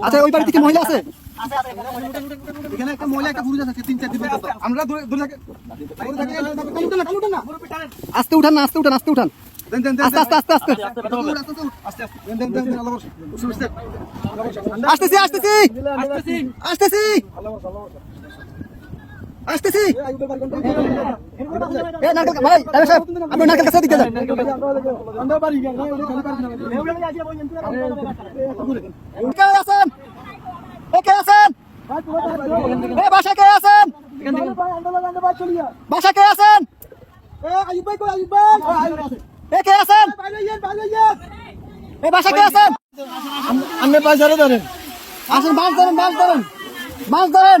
আচ্ছা ওই বাড়িতে কি মহিলা আছে এখানে একটা মহিলা একটা পুরুষ আছে তিন চার দিন আমরা আস্তে উঠান না আস্তে উঠান আস্তে উঠান আস্তে আস্তে আস্তে আস্তে আসতেছি আসতেছি আসতেছি আসতেছি। ভাই ড্রাইভার সাহেব আপনি নারকেল কাছে দিকে যান। কে আছেন? এ কে আছেন? এ বাসা কে আছেন? বাসা কে আছেন? এ কে আছেন? এ বাসা কে আছেন? আপনি পয়সারে ধরেন। আসেন মাছ ধরেন মাছ ধরেন। মাছ ধরেন।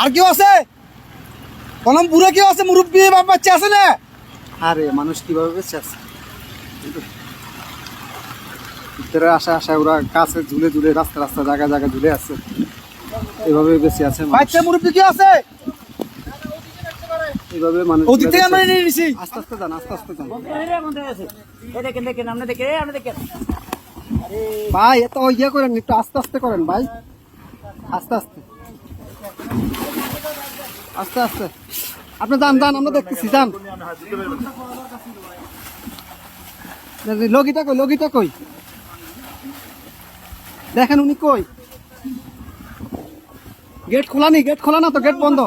আর কেউ আছে? কলম পুরো কেউ আছে? মুরব্বী বাপ বাচ্চা আছে না? আরে মানুষ কীভাবে বেঁচে আছে? ভিতরে আসা আসা ওরা কাছে ঝুলে ঝুলে রাস্তা রাস্তা জায়গা জায়গা ঝুলে আছে। এভাবে বেঁচে আছে। বাচ্চা মুরব্বী কেউ আছে? এভাবে মানুষ ওদিক থেকে আমরা নিয়ে নিছি। আস্তে আস্তে যান আস্তে আস্তে যান। দেখেন দেখেন আপনি দেখেন আপনি দেখেন ভাই এত ইয়ে করেন একটু আস্তে আস্তে করেন ভাই। আস্তে আস্তে। আস্তে আস্তে। আপনি যান যান, আমরা দেখতেছি, যান। লগিটা কই লগিটা কই? দেখেন উনি কই। গেট খোলা নি? গেট খোলা না তো? গেট বন্ধ।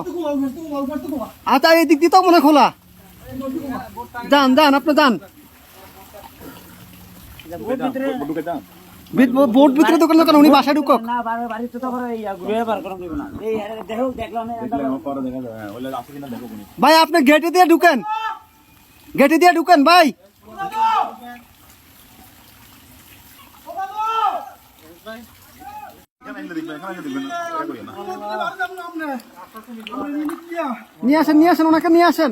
আচ্ছা এই দিক দিয়ে তো মনে খোলা। যান যান, আপনি যান। বিট- বোট ভিতরে দোকান দোকান উনি বাসায় ঢুকক। না বাড়ি বাড়িতে তো করে ইয়া ঘুরে বার করা দেব না এই আরে দেখো দেখলাম ভাই আপনি গেটে দিয়ে ঢুকেন। গেটে দিয়ে ঢুকেন ভাই। নিয়ে আসেন নিয়ে আসেন ওনাকে নিয়ে আসেন।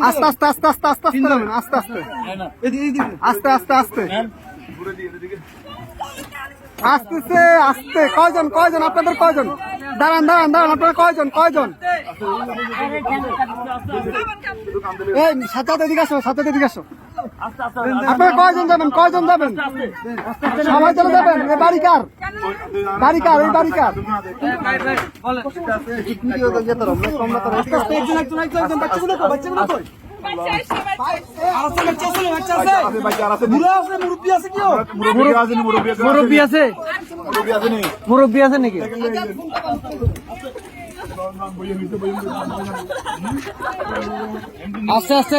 আস্তে আস্তে আস্তে আস্তে আস্তে আস্তে আস্তে আস্তে আস্তে আস্তে আস্তে আসতেছে আস্তে কয়জন কয়জন আপনাদের কয়জন দাঁড়ান দাঁড়ান দাঁড়ান আপনারা কয়জন কয়জন এই সাথে আসো, সাথে এদিকে আসো। আপনারা কয়জন যাবেন কয়জন যাবেন সবাই চলে যাবেন? এ বাড়ি কার? বাড়ি কার? এই বাড়ি কার? মুরব্বী আছে নাকি? আস্তে আস্তে।